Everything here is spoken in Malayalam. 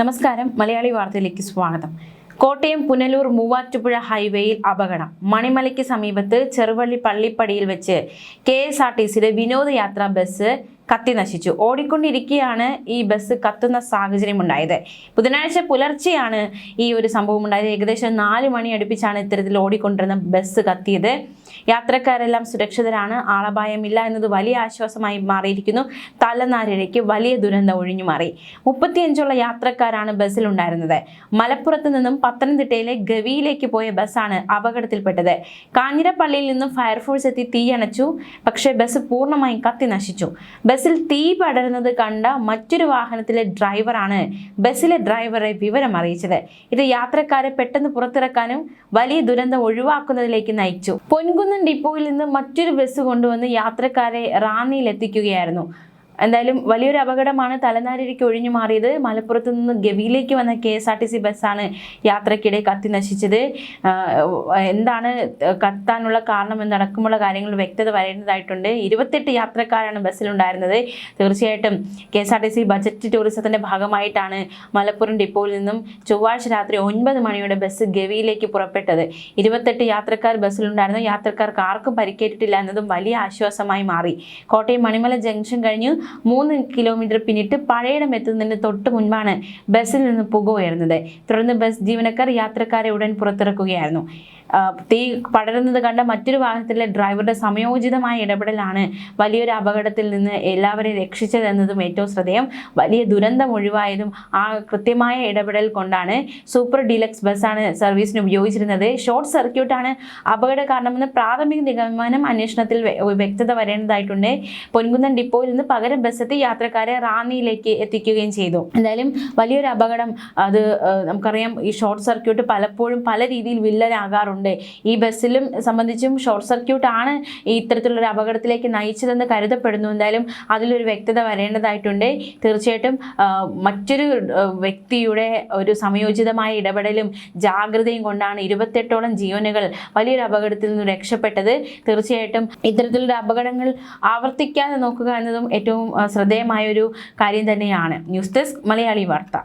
നമസ്കാരം. മലയാളി വാർത്തയിലേക്ക് സ്വാഗതം. കോട്ടയം പുനലൂർ മൂവാറ്റുപുഴ ഹൈവേയിൽ അപകടം. മണിമലയ്ക്ക് സമീപത്ത് ചെറുവള്ളി പള്ളിപ്പടിയിൽ വെച്ച് കെ എസ് ആർ ടി സിയുടെ വിനോദയാത്രാ ബസ് കത്തി നശിച്ചു. ഓടിക്കൊണ്ടിരിക്കുകയാണ് ഈ ബസ് കത്തുന്ന സാഹചര്യം ഉണ്ടായത് ബുധനാഴ്ച പുലർച്ചെയാണ് ഈ ഒരു സംഭവം ഉണ്ടായത് ഏകദേശം നാല് മണി അടുപ്പിച്ചാണ് ഇത്തരത്തിൽ ഓടിക്കൊണ്ടിരുന്ന ബസ് കത്തിയത്. യാത്രക്കാരെല്ലാം സുരക്ഷിതരാണ് ആളപായമില്ല എന്നത് വലിയ ആശ്വാസമായി മാറിയിരിക്കുന്നു. തലനാരിഴയ്ക്ക് വലിയ ദുരന്തം ഒഴിഞ്ഞു മാറി. മുപ്പത്തിയഞ്ചോളം യാത്രക്കാരാണ് ബസ്സിലുണ്ടായിരുന്നത് മലപ്പുറത്ത് നിന്നും പത്തനംതിട്ടയിലെ ഗവിയിലേക്ക് പോയ ബസ്സാണ് അപകടത്തിൽപ്പെട്ടത്. കാഞ്ഞിരപ്പള്ളിയിൽ നിന്നും ഫയർഫോഴ്സ് എത്തി തീയണച്ചു. പക്ഷേ ബസ് പൂർണമായും കത്തി നശിച്ചു. ബസ്സിൽ തീ പടരുന്നത് കണ്ട മറ്റൊരു വാഹനത്തിലെ ഡ്രൈവറാണ് ബസ്സിലെ ഡ്രൈവറെ വിവരം അറിയിച്ചത്. ഇത് യാത്രക്കാരെ പെട്ടെന്ന് പുറത്തിറക്കാനും വലിയ ദുരന്തം ഒഴിവാക്കുന്നതിലേക്ക് നയിച്ചു. പൊൻകുന്നം ഡിപ്പോയിൽ നിന്ന് മറ്റൊരു ബസ് കൊണ്ടുവന്ന് യാത്രക്കാരെ റാന്നിയിൽ എത്തിക്കുകയായിരുന്നു എന്തായാലും വലിയൊരു അപകടമാണ് തലനാരിക്ക് ഒഴിഞ്ഞു മാറിയത്. മലപ്പുറത്ത് നിന്ന് ഗവിയിലേക്ക് വന്ന K S R T C ബസ്സാണ് യാത്രക്കിടെ കത്തി നശിച്ചത്. എന്താണ് കത്താനുള്ള കാരണം എന്നടക്കമുള്ള കാര്യങ്ങൾ വ്യക്തത വരേണ്ടതായിട്ടുണ്ട്. ഇരുപത്തെട്ട് യാത്രക്കാരാണ് ബസ്സിലുണ്ടായിരുന്നത്. തീർച്ചയായിട്ടും K S R T C budget ടൂറിസത്തിന്റെ ഭാഗമായിട്ടാണ് മലപ്പുറം ഡിപ്പോയിൽ നിന്നും ചൊവ്വാഴ്ച രാത്രി ഒൻപത് മണിയുടെ ബസ് ഗവിയിലേക്ക് പുറപ്പെട്ടത്. ഇരുപത്തെട്ട് യാത്രക്കാർ ബസ്സിലുണ്ടായിരുന്നു. യാത്രക്കാർക്ക് ആർക്കും പരിക്കേറ്റിട്ടില്ല എന്നതും വലിയ ആശ്വാസമായി മാറി. കോട്ടയം മണിമല ജംഗ്ഷൻ കഴിഞ്ഞ്. മൂന്ന് കിലോമീറ്റർ പിന്നിട്ട് പഴയിടം എത്തുന്നതിന് തൊട്ട് മുൻപാണ് ബസ്സിൽ നിന്ന് പുക ഉയർന്നത്. തുടർന്ന് ബസ് ജീവനക്കാർ യാത്രക്കാരെ ഉടൻ പുറത്തിറക്കുകയായിരുന്നു. തീ പടരുന്നത് കണ്ട മറ്റൊരു വാഹനത്തിലെ ഡ്രൈവറുടെ സമയോചിതമായ ഇടപെടലാണ് വലിയൊരു അപകടത്തിൽ നിന്ന് എല്ലാവരെയും രക്ഷിച്ചതെന്നതും ഏറ്റവും ശ്രദ്ധേയം. വലിയ ദുരന്തം ഒഴിവായതും ആ കൃത്യമായ ഇടപെടൽ കൊണ്ടാണ് സൂപ്പർ ഡീലക്സ് ബസ്സാണ് സർവീസിന് ഉപയോഗിച്ചിരുന്നത്. ഷോർട്ട് സർക്യൂട്ടാണ് അപകട കാരണമെന്ന് പ്രാഥമിക നിഗമനം അന്വേഷണത്തിൽ വ്യക്തത വരേണ്ടതായിട്ടുണ്ട്. പൊൻകുന്നം ഡിപ്പോയിൽ നിന്ന് പകരം ബസ് എത്തി യാത്രക്കാരെ റാന്നിയിലേക്ക് എത്തിക്കുകയും ചെയ്തു. എന്തായാലും വലിയൊരു അപകടം. അത് നമുക്കറിയാം ഈ ഷോർട്ട് സർക്യൂട്ട് പലപ്പോഴും പല രീതിയിൽ വില്ലനാകാറുണ്ട്. ഉണ്ട്. ഈ ബസ്സിലും സംബന്ധിച്ചും ഷോർട്ട് സർക്യൂട്ട് ആണ് ഇത്തരത്തിലുള്ള അപകടത്തിലേക്ക് നയിച്ചതെന്ന് കരുതപ്പെടുന്നു. എന്തായാലും അതിലൊരു വ്യക്തത വരേണ്ടതായിട്ടുണ്ട്. തീർച്ചയായിട്ടും മറ്റൊരു വ്യക്തിയുടെ ഒരു സംയോജിതമായ ഇടപെടലും ജാഗ്രതയും കൊണ്ടാണ് ഇരുപത്തെട്ടോളം ജീവനുകൾ വലിയൊരു അപകടത്തിൽ നിന്ന് രക്ഷപ്പെട്ടത്. തീർച്ചയായിട്ടും ഇത്തരത്തിലുള്ള അപകടങ്ങൾ ആവർത്തിക്കാതെ നോക്കുക എന്നതും ഏറ്റവും ശ്രദ്ധേയമായൊരു കാര്യം തന്നെയാണ്. ന്യൂസ് ഡെസ്ക് മലയാളി വാർത്ത.